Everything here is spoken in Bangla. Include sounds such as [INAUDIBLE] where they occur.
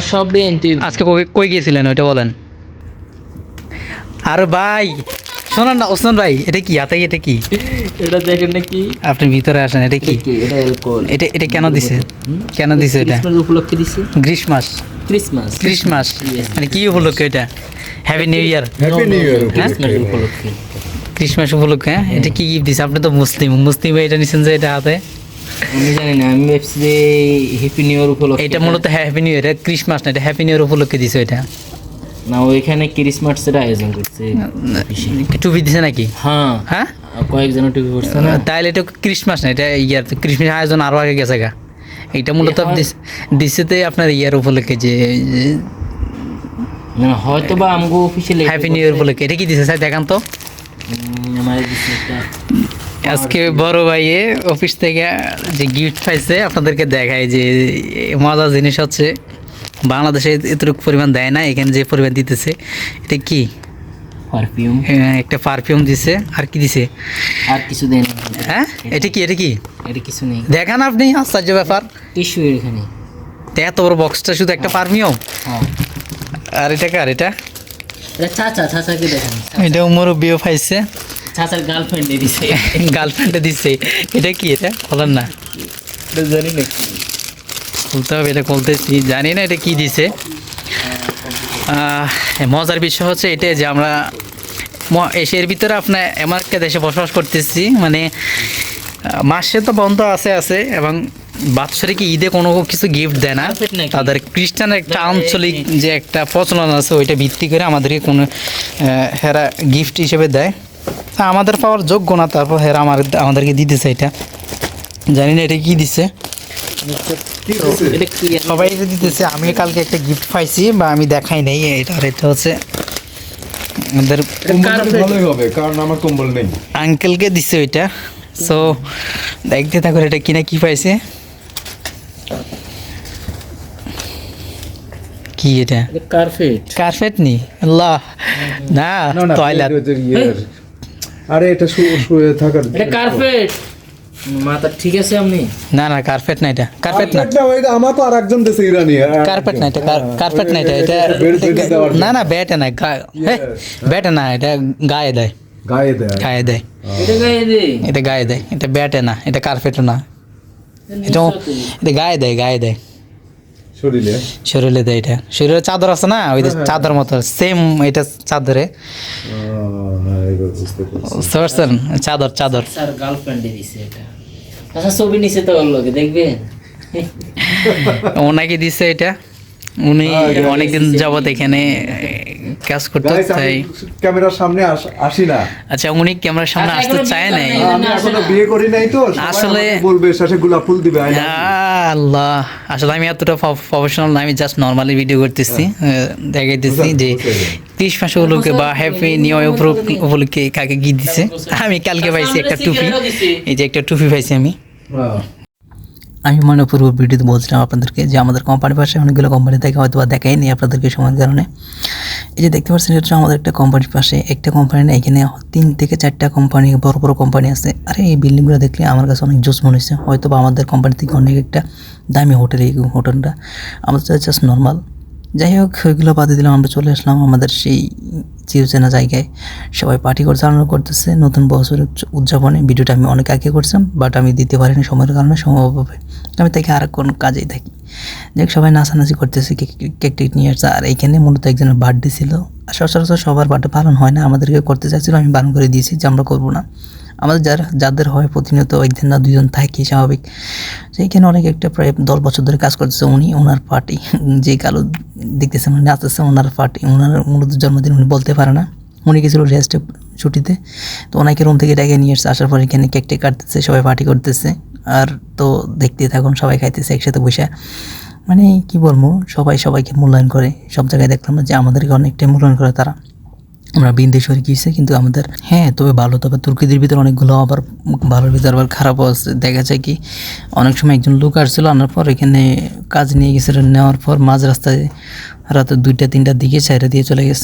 সব- বিএনপি আজকে কই- গিয়েছিলেন ওইটা বলেন। আর ভাই শোনান না ওসমান ভাই এটা কি? হাতে এটা কি? এটা দেখেন নাকি আপনি ভিতরে আসেন এটা কি? কি? এটা অ্যালকোহল এটা এটা কেন দিছে? কেন দিছে এটা? উপলক্ষে দিছে? গ্রীষ্মাস। ক্রিসমাস। ক্রিসমাস। মানে কি উপলক্ষে এটা? Happy new year happy new year Christmas উপলক্ষে। ক্রিসমাস উপলক্ষে হ্যাঁ? এটা কি গিফট দিছে? আপনি তো মুসলিম। মুসলিম ভাই এটা নিছেন যে এটা হাতে? আমি জানি না আমি ভাবছি যে হ্যাপি নিউ ইয়ার উপলক্ষে এটা মূলত হ্যাপি নিউ ইয়ার ক্রিসমাস না এটা হ্যাপি নিউ ইয়ার উপলক্ষে দিছে এটা না ওইখানে ক্রিসমাসের আয়োজন করছে। টুপি দিছে নাকি? হ্যাঁ। হ্যাঁ? কয়েকজন টিভি করছে না? তাহলে এটা ক্রিসমাস না এটা ইয়ার ক্রিসমাস আয়োজন আরও আগে গেছে গা। এটা মূলত দিছেতে আপনার ইয়ার উপলক্ষে যে না হয়তো বা আমগো অফিসিয়ালি হ্যাপি নিউ ইয়ার উপলক্ষে। এটা কি দিছে? স্যার দেখান তো। আমার দিছে একটা আজকে বড় ভাইয়ে অফিস থেকে যে গিফট পাইছে আপনাদেরকে দেখায় যে মজার জিনিস হচ্ছে বাংলাদেশে এতটুকু পরিমাণ দেয় না এখানে যে পরিমাণ দিতেছে এটা কি? পারফিউম হ্যাঁ, একটা পারফিউম দিছে আর কি দিছে? আর কিছু দেন হ্যাঁ? এটা কি এটা কি? এটা কিছু নেই। দেখান আপনি আশ্চর্য ব্যাপার। টিস্যু এখানে। এত বড় বক্সটা শুধু একটা পারফিউম হ্যাঁ। আর এটা কার এটা? চাচা চাচাকে দেখেন। এটা বিয়ে পাইছে। চাচার গার্লফ্রেন্ডে দিছে। [LAUGHS] গার্লফ্রেন্ডে দিচ্ছে এটা কি এটা? বলেন না। এটা জানি না। খুলতে হবে এটা খুলতেছি জানি না এটা কি দিছে। মজার বিষয় হচ্ছে এটাই যে আমরা এশিয়ার ভিতরে আপনার এমন একটা দেশে বসবাস করতেছি। মানে মাসে তো বন্ধ আছে আছে এবং বাৎসরিক ঈদে কোনো কিছু গিফট দেয় না। তাদের খ্রিস্টানের একটা আঞ্চলিক যে একটা প্রচলন আছে ওইটা ভিত্তি করে আমাদেরকে কোনো আহ, হেরা গিফট হিসেবে দেয়। আমাদের পাওয়ার যোগ্য না তারপর হেরা আমার আমাদেরকে দিতেছে এটা। জানি না এটা কি দিছে। এটা কি আমি- সবাই এটা দিতেছে আমি কালকে একটা গিফট পাইছি বা আমি দেখাই নাই এটা আর এটা হচ্ছে আমাদের কারণ আমার কম্বল নেই। আঙ্কেলকে দিছে ওইটা। সো দেখতে থাকো এটা কিনা কি পাইছে। কি এটা? কার্পেট কার্পেট নি? আল্লাহ। না টয়লেট। আরে এটা শুয়ে থাকার এটা কার্পেট মাথা ঠিক আছে আপনি? না না কার্পেট না এটা। কার্পেট না। কার্পেট না, আমার তো আর দেশে ইরানি কার্পেট না এটা কার্পেট না এটা না না ব্যাটে না ব্যাটে না এটা গায়ে দেয়। গায়ে দেয়। গায়ে দেয়। এটা গায়ে দে। এটা গায়ে দেয় এটা ব্যাটে না এটা কার্পেটও না। এটা গায়ে দেয় গায়ে দেয়। শরীরে? শরীরে দেয় এটা। শরীরে চাদর আছে না? ওই চাদর মতো। সেম এটা চাদরে। হ্যাঁ, পারছেন? চাদর চাদর। স্যার গার্লফ্রেন্ডে দিছে এটা। আচ্ছা ছবি নিচে তো ওর দেখবেন ওনাকে দিছে এটা। উনি অনেকদিন যাবত এখানে কাজ করতে চাই। ক্যামেরার সামনে আসি না। আচ্ছা উনি ক্যামেরার সামনে আচ্ছা, আসতে চায় নাই। আমি এখনও বিয়ে করি নাই তো আসলে- বলবে শেষে গোলাপ ফুল দিবে আল্লাহ আসলে আমি এতটা প্রফেশনাল না আমি জাস্ট নর্মালি ভিডিও করতেছি দেখাইতেছি যে ত্রিশ মাস উপলক্ষে বা হ্যাপি নিউ ইয়ার উপলক্ষে কাকে কি দিছে? আমি কালকে পাইছি একটা টুপি। এই যে একটা টুপি পাইছি আমি। হ্যাঁ। আমি মনে পূর্ব ভিডিওতে বলছিলাম আপনাদেরকে যে আমাদের কোম্পানির পাশে অনেকগুলো কোম্পানি থেকে হয়তো বা দেখাইনি আপনাদেরকে সময়ের কারণে। এই যে দেখতে পাচ্ছেন, এটা হচ্ছে আমাদের একটা কোম্পানির পাশে। একটা কোম্পানি না, এখানে তিন থেকে চারটা কোম্পানি বড় বড় কোম্পানি আছে। আরে, এই বিল্ডিংগুলো দেখলে আমার কাছে অনেক জোস মনে হয়েছে হয়তো বা আমাদের কোম্পানি থেকে অনেক একটা দামি হোটেল এই হোটেলটা আমাদের জাস্ট নর্মাল যাই হোক, ওইগুলো বাদে দিলাম, আমরা চলে আসলাম আমাদের সেই চিরচেনা জায়গায়। সবাই পার্টি আনন্দ করতেছে, নতুন বছর উদয- উদযাপনে। ভিডিওটা আমি অনেক আগে করছিলাম বাট আমি দিতে পারিনি সময়ের কারণে সম্ভবভাবে আমি তাকে আর কোন কাজেই থাকি। দেখ, সবাই নাচানাচি করতেছে কেক টেক নিয়ে। আসছে আর এইখানে মূলত একজনের বার্থডে ছিল। আর সচরাচর সবার বার্থডে পালন হয় না। আমাদেরকে করতে চাইছিল, আমি বারণ করে দিয়েছি যে আমরা করব না। আমাদের যারা, যাদের হয় প্রতিনিয়ত একদিন না দুজন থাকি স্বাভাবিক। সেইখানে অনেক একটা প্রায় দশ বছর ধরে কাজ করতেছে উনি ওনার পার্টি [LAUGHS] যে কালো দেখতেছে মানে নাচতেছে ওনার পার্টি ওনার মূলত জন্মদিন উনি বলতে পারে না। উনি গেছিল রেস্টে ছুটিতে। তো ওনাকে রুম থেকে ডেকে নিয়ে এসছে আসার পর এখানে কেক টেক কাটতেছে, সবাই পার্টি করতেছে। আর তো দেখতে থাকুন, সবাই খাইতেছে, একসাথে বসে। মানে কি বলব, সবাই সবাইকে মূল্যায়ন করে। সব জায়গায় দেখলাম যে আমাদেরকে অনেকটাই মূল্যায়ন করে তারা। আমরা বিন্দেশ্বরে গিয়েছি কিন্তু আমাদের হ্যাঁ তবে ভালো, তবে তুর্কিদের ভিতরে অনেকগুলো আবার ভালোর ভিতরে আবার খারাপও আছে। দেখা যায় কি, অনেক সময় একজন লোক আসছিল, আনার পর এখানে কাজ নিয়ে গেছিল, নেওয়ার পর মাঝ রাস্তায় রাতে দুইটা, তিনটার দিকে চাইরা দিয়ে চলে গেছে।